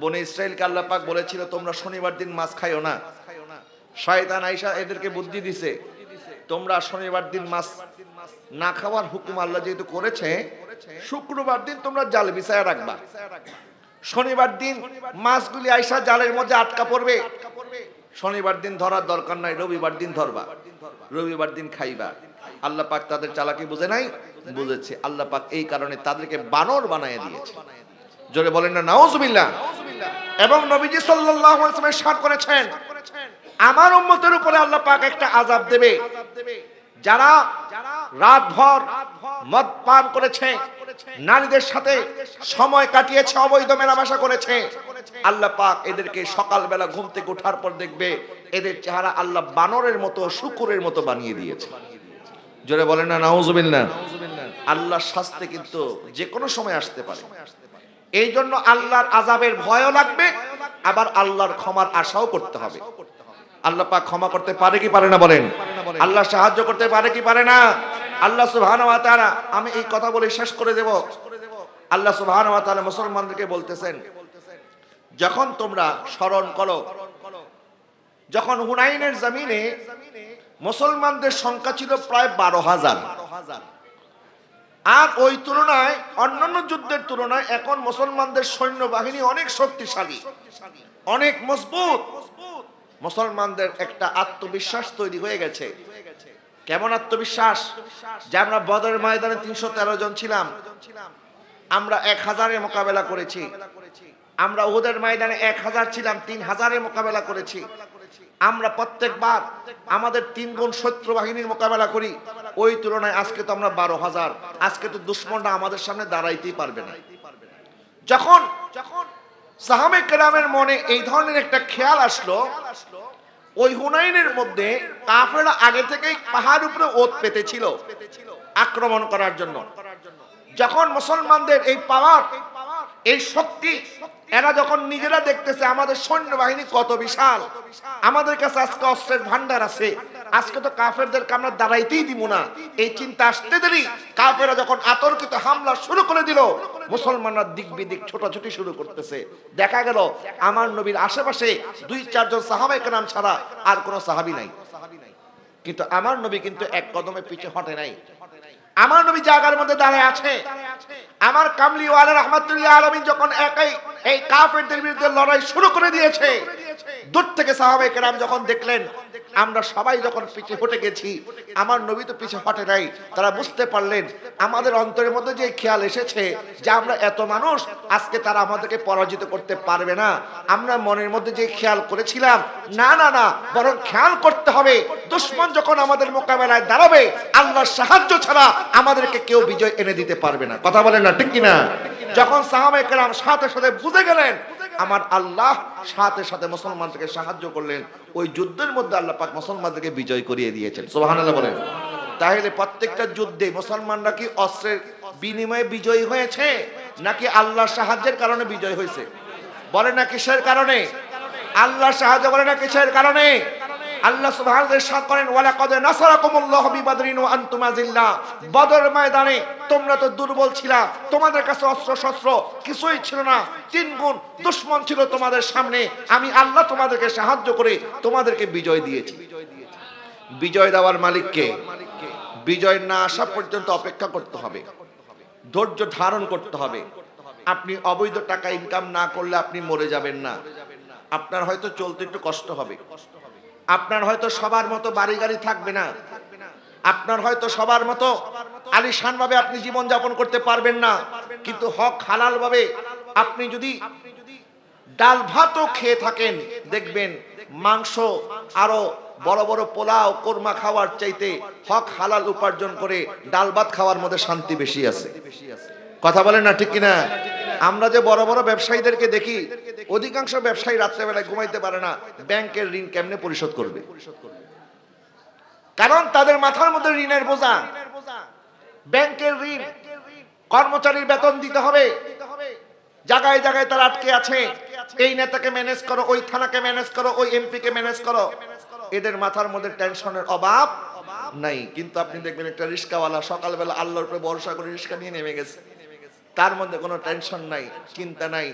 বনে ইসরায়েলকে আল্লাহ পাক বলেছিল, তোমরা শনিবার দিন মাছ খাইও না। শয়তান আইসা এদেরকে বুদ্ধি দিছে, তোমরা শনিবার দিন মাছ না খাওয়ার হুকুম আল্লাহ যেহেতু করেছে, শুক্রবার দিন তোমরা জাল বিছায় রাখবা। শনিবার দিন মাছগুলি আইসা জালের মধ্যে আটকা পড়বে। শনিবার দিন ধরার দরকার নাই, রবিবার দিন ধরবা। রবিবার দিন খাইবা। আল্লাহ পাক তাদের চালাকি বুঝে নাই? বুঝেছে। আল্লাহ পাক এই কারণে তাদেরকে বানর বানায় দিয়েছে। জোরে বলেন না, নাউজুবিল্লাহ। এবং নবীজি ওয়াসাল্লাম সাত করেছেন, আমার উম্মতের উপরে আল্লাহ পাক একটা আযাব দেবে, যারা রাত ভর মদ পান করেছে, নারীদের সাথে সময় কাটিয়েছে, অবৈধ মেলামেশা করেছে, আল্লাহ পাক এদেরকে সকালবেলা ঘুম থেকে ওঠার পর দেখবে এদের চেহারা আল্লাহ বানরের মতো, শুকুরের মতো বানিয়ে দিয়েছে। জোরে বলেন না, নাউজুবিল্লাহ। আল্লাহর শাস্তি কিন্তু যে কোনো সময় আসতে পারে। এই জন্য আল্লাহর আজাবের ভয়ও লাগবে, আবার আল্লাহর ক্ষমার আশাও করতে হবে। আল্লাহ পাক ক্ষমা করতে পারে কি পারে না বলেন? আল্লাহ সাহায্য করতে পারে কি পারে না? আল্লাহ সুবহানাহু ওয়া তাআলা, আমি এই কথা বলে শেষ করে দেব। আল্লাহ সুবহানাহু ওয়া তাআলা মুসলমানদেরকে বলতেছেন, যখন তোমরা স্মরণ করো, যখন হুনাইনের জমিনে মুসলমানদের সংখ্যা ছিল প্রায় বারো হাজার। আর ওই তুলনায়, অন্যান্য যুদ্ধের তুলনায় এখন মুসলমানদের সৈন্যবাহিনী অনেক শক্তিশালী, অনেক মজবুত। মুসলমানদের একটা আত্মবিশ্বাস তৈরি হয়ে গেছে। কেমন আত্মবিশ্বাস? যে আমরা বদরের ময়দানে তিনশো তেরো জন ছিলাম, আমরা এক হাজারে মোকাবেলা করেছি। আমরা ওদের ময়দানে এক হাজার ছিলাম, তিন হাজারে মোকাবেলা করেছি। আমরা প্রত্যেকবার আমাদের তিন গুণ শত্রু বাহিনীর মোকাবেলা করি, ওই তুলনায় আজকে তো আমরা বারো হাজার। আজকে তো দুশ্মনরা আমাদের সামনে দাঁড়াইতেই পারবে না। যখন যখন সাহাবে কেরামের মনে এই ধরনের একটা খেয়াল আসলো, ওই হুনাইনের মধ্যে কাফেরা আগে থেকেই পাহাড় উপরে ওত পেতেছিল আক্রমণ করার জন্য। যখন মুসলমানদের এই পাওয়ার, এই শক্তি এরা যখন নিজেরা দেখতেছে আমাদের সৈন্যবাহিনী কত বিশাল। আমাদের কাছে আজকে অস্ত্রের ভান্ডার আছে। আজকে তো কাফেরদেরকে আমরা দাঁড়াইতেই দিব না। এই চিন্তা আসতে দেরি। কাফেরা যখন আতর্কিত হামলা শুরু করে দিল, মুসলমানরা দিক বিদিক ছোটাছুটি শুরু করতেছে। দেখা গেল, আমার নবীর আশেপাশে দুই, চারজন সাহাবাই নাম ছাড়া আর কোনো সাহাবি নাই। কিন্তু আমার নবী কিন্তু এক কদমে পিছে হটে নাই। আমার নবী জায়গার মধ্যে দাঁড়ায় আছে। আমার কামলি ওয়ালা রহমাতুল্লাহ আলমিন যখন একাই এই কাফেরদের বিরুদ্ধে লড়াই শুরু করে দিয়েছে দূর থেকে সাহাবাই কেরাম যখন দেখলেন, আমরা সবাই যখন পিছে হটে গেছি, আমার নবী তো পিছে হটে নাই। তারা বুঝতে পারলেন, আমাদের অন্তরের মধ্যে যে খেয়াল এসেছে যে আমরা এত মানুষ, আজকে তারা আমাদেরকে পরাজিত করতে পারবে না। আমরা মনের মধ্যে যে খেয়াল করেছিলাম, না না না, বরং খেয়াল করতে হবে। দুশ্মন যখন আমাদের মোকাবেলায় দাঁড়াবে, আল্লাহর সাহায্য ছাড়া আমাদেরকে কেউ বিজয় এনে দিতে পারবে না। কথা বলেন না, ঠিক কিনা? যখন সাহাবায়ে কেরাম সাথে সাথে বুঝে গেলেন আমার আল্লাহ সাথে সাথে মুসলমানদেরকে সাহায্য করলেন। ওই যুদ্ধের মধ্যে আল্লাহ পাক মুসলমানদেরকে বিজয় করিয়ে দিয়েছেন। সুবহানাল্লাহ বলেন। তাহলে প্রত্যেকটা যুদ্ধে মুসলমানরা কি অস্ত্রের বিনিময়ে বিজয়ী হয়েছে? নাকি আল্লাহর সাহায্যের কারণে বিজয় হয়েছে? বলে না কিসের কারণে? আল্লাহ সাহায্য করে না কিসের কারণে? আল্লাহ সুবহানাহু তাআলা করেন ওয়ালা কদ নাসারাকুমুল্লাহু বিবাদরিন ওয়া আনতুম আযিল্লা। বদর ময়দানে তোমরা তো দুর্বল ছিলা, তোমাদের কাছে অস্ত্র শস্ত্র কিছুই ছিল না। তিন গুণ দুশমন ছিল তোমাদের সামনে। আমি আল্লাহ তোমাদেরকে সাহায্য করে তোমাদেরকে বিজয় দিয়েছি। বিজয় দেওয়ার মালিককে বিজয় না আসা পর্যন্ত অপেক্ষা করতে হবে। ধৈর্য ধারণ করতে হবে। আপনি অবৈধ টাকা ইনকাম না করলে আপনি মরে যাবেন না। আপনার হয়তো চলতে একটু কষ্ট হবে। আপনার হয়তো সবার মতো বাড়ি গাড়ি থাকবে না। আপনার হয়তো সবার মতো আলিশান ভাবে আপনি জীবন যাপন করতে পারবেন না। কিন্তু হক হালাল ভাবে আপনি যদি ডাল ভাতও খেয়ে থাকেন, দেখবেন মাংস আরও বড় বড় পোলাও, কোরমা খাওয়ার চাইতে হক হালাল উপার্জন করে ডাল ভাত খাওয়ার মধ্যে শান্তি বেশি আছে। কথা বলেন না ঠিক কিনা? আমরা যে বড় বড় ব্যবসায়ীদেরকে দেখি, অধিকাংশ ব্যবসায়ী রাত্রেবেলায় ঘুমাইতে পারে না, ব্যাংকের ঋণ কেমনে পরিশোধ করবে? কারণ তাদের মাথার মধ্যে ঋণের বোঝা। ব্যাংকের ঋণ, কর্মচারীর বেতন দিতে হবে। জায়গায় জায়গায় তারা আটকে আছে। এই নেতাকে ম্যানেজ করো, ওই থানাকে ম্যানেজ করো, ওই এমপি কে ম্যানেজ করো। এদের মাথার মধ্যে টেনশনের অভাব নাই। কিন্তু আপনি দেখবেন একটা রিস্কাওয়ালা সকালবেলা আল্লাহর উপরে ভরসা করে রিস্কা নিয়ে নেমে গেছে। তার মধ্যে কোনো টেনশন নাই চিন্তা নাই।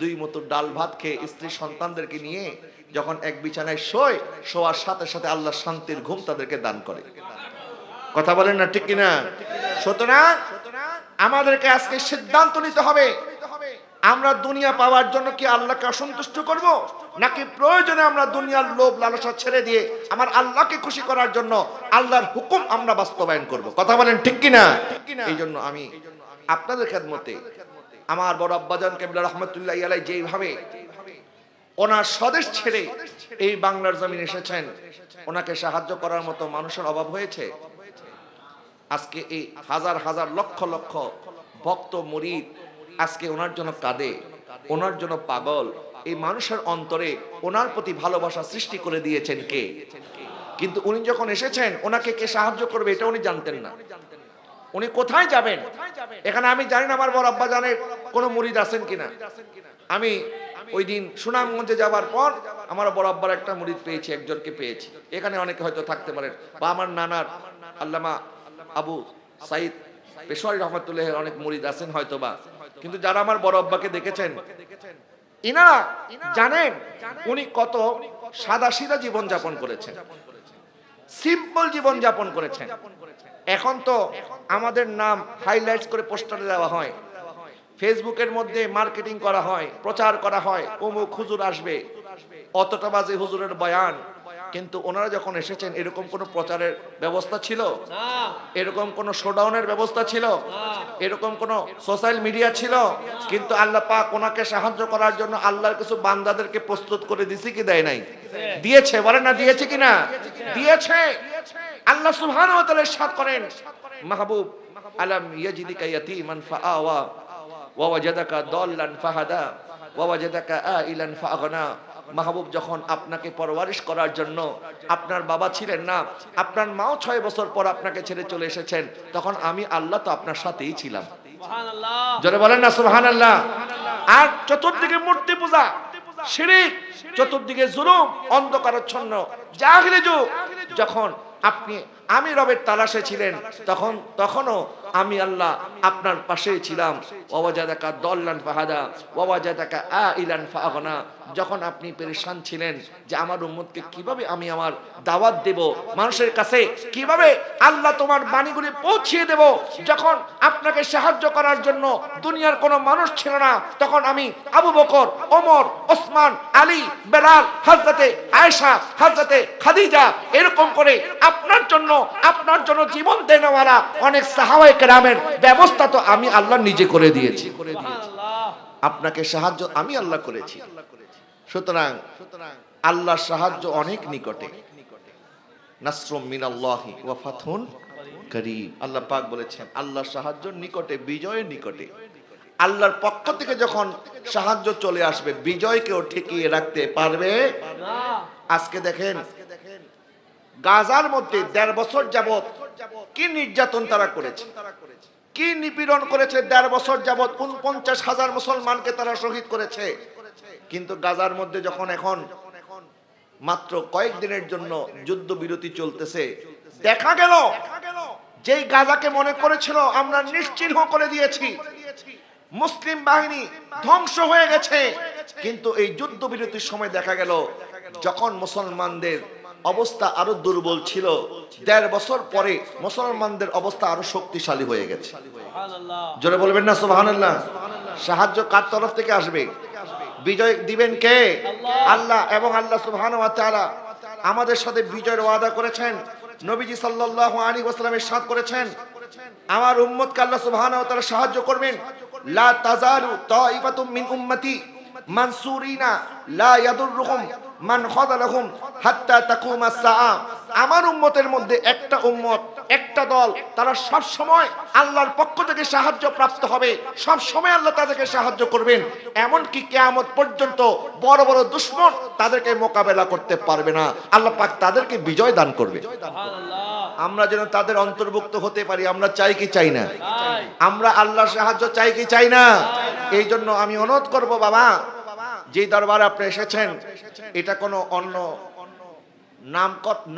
দুই মতো ডাল ভাত খেয়ে স্ত্রী সন্তানদেরকে নিয়ে যখন এক বিছানায় শোয় শোয়ার সাথে সাথে আল্লাহ শান্তির ঘুম তাদেরকে দান করে। কথা বলেন না ঠিক কিনা? সুতরাং আমাদেরকে আজকে সিদ্ধান্ত নিতে হবে আমরা দুনিয়া পাওয়ার জন্য কি আল্লাহকে অসন্তুষ্ট করব? নাকি প্রয়োজনে আমরা দুনিয়ার লোভ লালসা ছেড়ে দিয়ে আমার আল্লাহকে খুশি করার জন্য আল্লাহর হুকুম আমরা বাস্তবায়ন করব? কথা বলেন ঠিক কিনা? এই জন্য আমি আপনাদের খেদমতে আমার বড় আব্বাজান কেবলা রহমতুল্লাহ আলাই যেইভাবে ওনার স্বদেশ ছেড়ে এই বাংলার জমিন এসেছেন, ওনাকে সাহায্য করার মতো মানুষের অভাব হয়েছে। আজকে এই হাজার হাজার লক্ষ লক্ষ ভক্ত মরিদ আজকে ওনার জন্য কাঁদে, ওনার জন্য পাগল। এই মানুষের অন্তরে ওনার প্রতি ভালোবাসা সৃষ্টি করে দিয়েছেন কে? কিন্তু উনি যখন এসেছেন, ওনাকে কে সাহায্য করবে এটা উনি জানতেন না। উনি কোথায় যাবেন? এখানে আমি জানি না আমার বড় আব্বা জানের কোনো মুরিদ আছেন কিনা। আমি ওই দিন সুনামগঞ্জে যাওয়ার পর আমার বড় আব্বার একটা মুরিদ পেয়েছি একজনকে পেয়েছি। এখানে অনেকে হয়তো থাকতে পারেন। বা আমার নানার আল্লামা আবু সাইদ পেশোয়ারি রহমতুল্লাহের অনেক মুরিদ আছেন হয়তো বা কিন্তু যারা আমার বড় আব্বাকে দেখেছেন ইনারা জানেন উনি কত সাদা সিধা জীবন যাপন করেছেন। সিম্পল জীবন যাপন করেছেন। এখন তো আমাদের নাম হাইলাইটস করে পোস্টারে দেওয়া হয়। ফেসবুকের মধ্যে মার্কেটিং করা হয়, প্রচার করা হয়, অমুক হুজুর আসবে। অতটা বাজে হুজুরের বয়ান। কিন্তু ওনারা যখন এসেছেন এরকম কোনো প্রচারের ব্যবস্থা ছিল? এরকম কোনো শোডাউনের ব্যবস্থা ছিল? এরকম কোনো সোশ্যাল মিডিয়া ছিল? কিন্তু আল্লাহ পাক ওনাকে সাহায্য করার জন্য আল্লাহর কিছু বান্দাদেরকে প্রস্তুত করে দিছে কি দেয় নাই? দিয়েছে। বলেন না দিয়েছে কিনা দিয়েছে। আল্লাহ সুবহানাহু ওয়া তাআলা ইরশাদ করেন। মাহবুব আলাম ইয়াজিদিকা ইয়াতীমান ফাআওয়া ওয়া ওয়াজাদাকা দাল্লান ফাহাদা ওয়া ওয়াজাদাকা আইলান ফাআগনা। মাহবুব যখন আপনাকে পরওয়ারিশ করার জন্য আপনার বাবা ছিলেন না আপনার মাও ছয় বছর পর আপনাকে ছেড়ে চলে এসেছেন তখন আমি আল্লাহ তো আপনার সাথেই ছিলাম। জোরে বলেন না সুবহানাল্লাহ। আর চতুর্দিকে মূর্তি পূজা শিরিক চতুর্দিকে জুলুম অন্ধকারচ্ছন্ন জাহিলি যুগ। যখন আপনি আমি রবের তালাশে ছিলেন, তখন, তখনও আমি আল্লাহ আপনার পাশেই ছিলাম। ওয়াজাদাকা দল্লান ফাহাদা ওয়াজাদাকা আ ইলান ফাগনা। যখন আপনি পেরেশান ছিলেন যে আমার উম্মতকে কীভাবে আমি আমার দাওয়াত দেব, মানুষের কাছে কীভাবে আল্লাহ তোমার বাণীগুলি পৌঁছিয়ে দেব, যখন আপনাকে সাহায্য করার জন্য দুনিয়ার কোনো মানুষ ছিল না, তখন আমি আবু বকর, ওমর, ওসমান, আলী, বেলাল হাজরাতে আয়েশা হাজরাতে খাদিজা, এরকম করে আপনার জন্য আপনার জন্য জীবন দেনওয়ালা অনেক সাহাবায়ে কেরামের ব্যবস্থা তো আমি আল্লাহ নিজে করে দিয়েছি। আপনাকে সাহায্য আমি আল্লাহ করেছি। সুতরাং আল্লাহর সাহায্য অনেক নিকটে। আল্লাহ পাক বলেছেন, আল্লাহর সাহায্য নিকটে, বিজয়ের নিকটে। আল্লাহর পক্ষ থেকে যখন সাহায্য চলে আসবে, বিজয়কেও ঠেকিয়ে রাখতে পারবে। আজকে দেখেন গাজার মধ্যে দেড় বছর যাবৎ কি নির্যাতন তারা করেছে? কি নিপীড়ন করেছে দেড় বছর যাবত উনপঞ্চাশ হাজার মুসলমানকে তারা শহীদ করেছে। কিন্তু গাজার মধ্যে যখন এখন মাত্র কয়েকদিনের জন্য যুদ্ধ বিরতি চলতেছে, দেখা গেল যেই গাজাকে মনে করেছিল আমরা নিশ্চিহ্ন করে দিয়েছি, মুসলিম বাহিনী ধ্বংস হয়ে গেছে। কিন্তু এই যুদ্ধ বিরতির সময় দেখা গেল যখন মুসলমানদের অবস্থা আরও দুর্বল ছিল। দেড় বছর পরে মুসলমানদের অবস্থা আরও শক্তিশালী হয়ে গেছে। জোরে বলবেন না সুবহানাল্লাহ। সাহায্য কার তরফ থেকে আসবে? বিজয় দিবেন কে? আল্লাহ। এবং আল্লাহ ওয়া তাআলা আমাদের সাথে বিজয়ের ওয়াদা করেছেন। নবীজি সাল্লাল্লাহু আলাইহি ওয়াসাল্লামের সাথ করেছেন। আমার উম্মতকে আল্লাহ ওয়া তাআলা সাহায্য করবেন। লা তাজালু তাইফাতুম মিন উম্মতি। মানসুরিনা লা ইয়াদুররুহুম মান খাযালাহুম হাত্তা তাকুমাস সাআ। আমার উম্মতের মধ্যে একটা উম্মত একটা দল তারা সব সময় আল্লাহর পক্ষ থেকে সাহায্য প্রাপ্ত হবে। সব সময় আল্লাহ তাদেরকে সাহায্য করবেন। এমন কি কিয়ামত পর্যন্ত বড় বড় দুশ্মন তাদেরকে মোকাবেলা করতে পারবে না। আল্লাহ পাক তাদেরকে বিজয় দান করবে। আমরা যেন তাদের অন্তর্ভুক্ত হতে পারি আমরা চাই কি চাই না? আমরা আল্লাহর সাহায্য চাই কি চাই না? এই জন্য আমি অনুরোধ করব বাবা যে দরবারে আপনি এসেছেন এটা কোনো অন্য নাম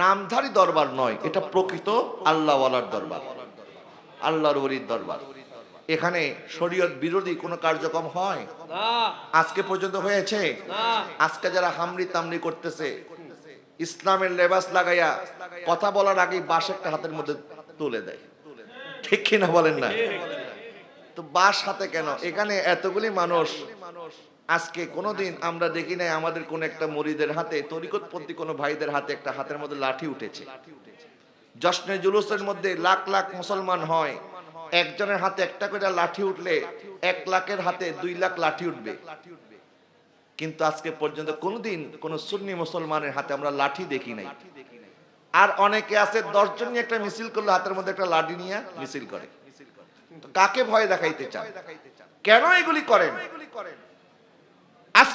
নামধারী দরবার নয় এটা প্রকৃত আল্লাহওয়ালার দরবার আল্লাহর ওলির দরবার। এখানে শরীয়ত বিরোধী কোনো কার্যক্রম হয়? আজকে পর্যন্ত হয়েছে? আজকে যারা হামরি তামরি করতেছে ইসলামের লেবাস লাগাইয়া কথা বলার আগে বাঁশ একটা হাতের মধ্যে তুলে দেয়। ঠিক কিনা বলেন না? তো বাঁশ হাতে কেন? এখানে এতগুলি মানুষ আজকে কোনোদিন আমরা দেখি নাই আমাদের কোন একটা মরিদের হাতে, তরিকতপন্থী কোনো ভাইদের হাতে একটা হাতের মধ্যে লাঠি উঠেছে। জশ্নে জুলুসের মধ্যে লাখ লাখ মুসলমান হয়, একজনের হাতে একটা করে লাঠি উঠলে এক লাখের হাতে দুই লাখ লাঠি উঠবে। কিন্তু আজকে পর্যন্ত কোনোদিন কোন সুন্নি মুসলমানের হাতে আমরা লাঠি দেখি নাই। আর অনেকে আছে, দশজন নিয়ে একটা মিছিল করলে হাতের মধ্যে একটা লাঠি নিয়ে মিছিল করে। কাকে ভয় দেখাইতে চান? কেন এগুলি করেন?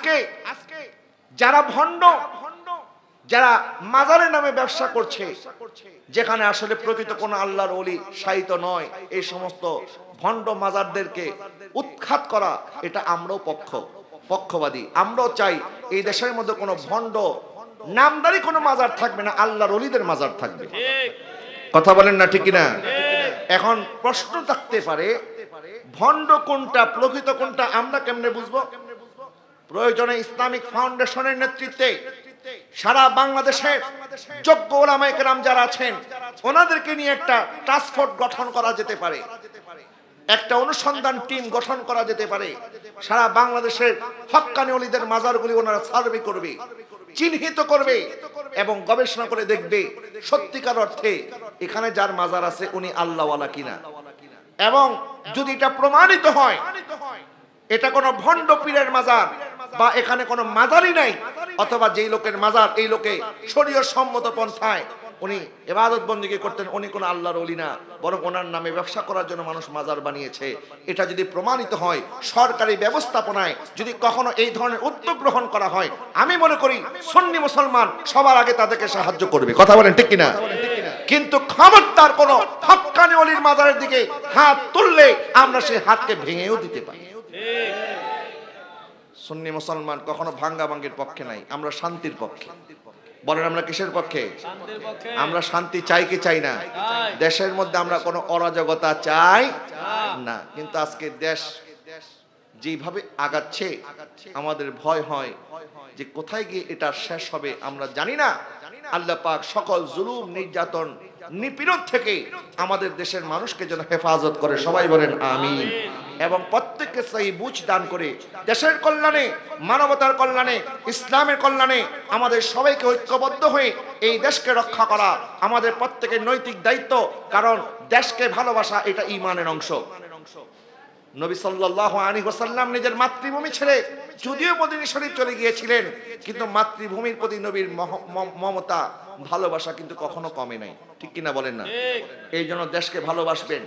আজকে আজকে যারা ভণ্ড, যারা মাজারের নামে ব্যবসা করছে, যেখানে আসলে প্রকৃত কোন আল্লাহর অলি সাহিত্য নয়, এই সমস্ত ভণ্ড মাজারদেরকে উৎখাত করা, এটা আমরাও পক্ষ, পক্ষবাদী। আমরাও চাই এই দেশের মধ্যে কোনো ভণ্ড, নামদারি কোনো মাজার থাকবে না, আল্লাহর অলিদের মাজার থাকবে। কথা বলেন না ঠিক না এখন প্রশ্ন থাকতে পারে, ভণ্ড কোনটা, প্রকৃত কোনটা, আমরা কেমনে বুঝব? প্রয়োজনে ইসলামিক ফাউন্ডেশনের নেতৃত্বে সারা বাংলাদেশের যোগ্য ওলামায়ে কেরাম যারা আছেন, ওনাদেরকে নিয়ে একটা টাস্ক ফোর্স গঠন করা যেতে পারে। একটা অনুসন্ধান টিম গঠন করা যেতে পারে। সারা বাংলাদেশের হক্কানি অলিদের মাজারগুলি ওনারা সার্ভে করবে, চিহ্নিত করবে এবং গবেষণা করে দেখবে সত্যিকার অর্থে এখানে যার মাজার আছে উনি আল্লাহওয়ালা কিনা। এবং যদি এটা প্রমাণিত হয়, এটা কোনো ভণ্ড পীরের মাজার বা এখানে কোনো মাজারই নাই, অথবা যেই লোকের মাজার, এই লোকে শরীয় সম্মত পন্থায় উনি এবাদত বন্দিকে করতেন, উনি কোনো আল্লাহর অলি না, বরং ওনার নামে ব্যবসা করার জন্য মানুষ মাজার বানিয়েছে। এটা যদি প্রমাণিত হয়, সরকারি ব্যবস্থাপনায় যদি কখনো এই ধরনের উদ্যোগ গ্রহণ করা হয়, আমি মনে করি সন্নি মুসলমান সবার আগে তাদেরকে সাহায্য করবে। কথা বলেন ঠিক কিনা? কিন্তু খবরদার কোন হক্কানি অলির মাজারের দিকে হাত তুললে আমরা সেই হাতকে ভেঙেও দিতে পারি। ঠিক। সুন্নি মুসলমান কখনো ভাঙ্গা ভাঙ্গির পক্ষে নাই। আমরা শান্তির পক্ষে। বলেন আমরা কিসের পক্ষে? আমরা শান্তি চাই কি চাই না? দেশের মধ্যে আমরা কোনো অরাজকতা চাই। না। কিন্তু আজকে দেশ যেভাবে আগাচ্ছে আমাদের ভয় হয় যে কোথায় গিয়ে এটা শেষ হবে আমরা জানি না। আল্লাহ পাক সকল জুলুম নির্যাতন নিপীড়ন থেকে আমাদের দেশের মানুষকে যেন হেফাজত করে। সবাই বলেন আমি এবং প্রত্যেককে সেই বুঝ দান করে। দেশের কল্যাণে, মানবতার কল্যাণে, ইসলামের কল্যাণে আমাদের সবাইকে ঐক্যবদ্ধ হয়ে এই দেশকে রক্ষা করা আমাদের প্রত্যেকের নৈতিক দায়িত্ব, কারণ দেশকে ভালোবাসা এটা ইমানের অংশ। নবী সাল্লাল্লাহু আলাইহি ওয়াসাল্লাম নিজের মাতৃভূমি ছেড়ে যদিও মদিনা শরীফ চলে গিয়েছিলেন, কিন্তু মাতৃভূমির প্রতি নবীর মমতা ভালোবাসা কিন্তু কখনো কমে নাই। ঠিক কিনা বলেন না? এই জন্য দেশকে ভালোবাসবেন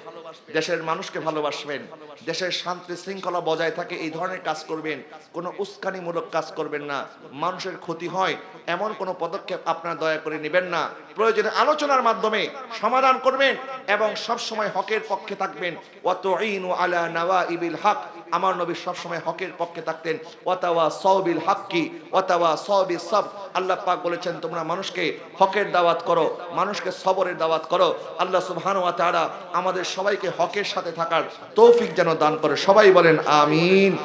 দেশের মানুষকে ভালোবাসবেন দেশের শান্তি শৃঙ্খলা বজায় থাকে এই ধরনের কাজ করবেন কোনো উস্কানিমূলক কাজ করবেন না। মানুষের ক্ষতি হয় এমন কোনো পদক্ষেপ আপনারা দয়া করে নেবেন না। প্রয়োজনে আলোচনার মাধ্যমে সমাধান করবেন এবং সব সময় হকের পক্ষে থাকবেন। অত আলা নাওয়া ইবিল হক আমার নবী সবসময় হকের পক্ষে থাকতেন। ওয়াতাওয়া সবিল হাক্কি, ওয়াতাওয়া সবি সব। আল্লাহ পাক বলেছেন, তোমরা মানুষকে হকের দাওয়াত করো, মানুষকে সবরের দাওয়াত করো। আল্লাহ সুবহানাহু ওয়া তাআলা আমাদের সবাইকে হকের সাথে থাকার তৌফিক যেন দান করে। সবাই বলেন, আমিন।